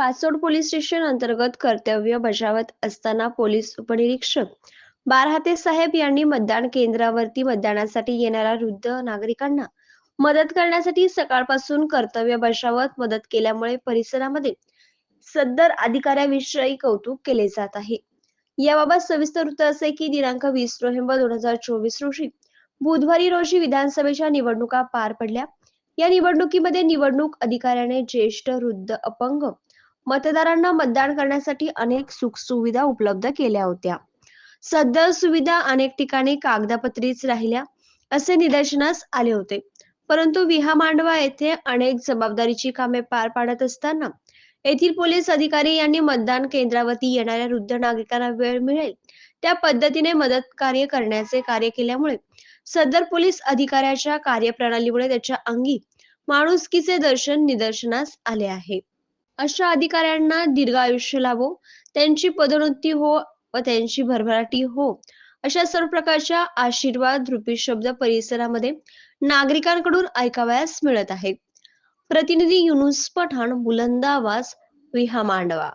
Pachod police station अंतर्गत कर्तव्य बजावत असताना पोलीस उपनिरीक्षक बारहाते साहेब यांनी मतदान केंद्रावरती मतदानासाठी येणाऱ्या वृद्ध नागरिकांना मदत करण्यासाठी सकाळपासून कर्तव्य बजावत मदत केल्यामुळे परिसरामध्ये सदर अधिकाऱ्याविषयी कौतुक केले जात आहे. याबाबत सविस्तर वृत्त असे की दिनांक वीस नोव्हेंबर दोन हजार चोवीस रोजी बुधवारी रोजी विधानसभेच्या निवडणुका पार पडल्या. या निवडणुकीमध्ये निवडणूक अधिकाऱ्याने ज्येष्ठ वृद्ध अपंग मतदारांना मतदान करण्यासाठी अनेक सुखसुविधा उपलब्ध केल्या होत्या. सदर सुविधा अनेक ठिकाणी कागदापत्रीच राहिल्या असे निदर्शनास आले होते. परंतु विहा मांडवा येथे अनेक जबाबदारीची कामे पार पाडत असताना येथील पोलीस अधिकारी यांनी मतदान केंद्रावरती येणाऱ्या वृद्ध नागरिकांना वेळ मिळेल त्या पद्धतीने मदत कार्य करण्याचे कार्य केल्यामुळे सदर पोलीस अधिकाऱ्याच्या कार्यप्रणालीमुळे त्याच्या अंगी माणुसकीचे दर्शन निदर्शनास आले आहे. अशा अधिकाऱ्यांना दीर्घ आयुष्य लाभो त्यांची पदोन्नती हो व त्यांची भरभराटी हो. अशा सर्व प्रकारच्या आशीर्वाद रूपी शब्द परिसरामध्ये नागरिकांकडून ऐकावयास मिळत आहे. प्रतिनिधी युनुस पठाण बुलंद आवाज विहा मांडवा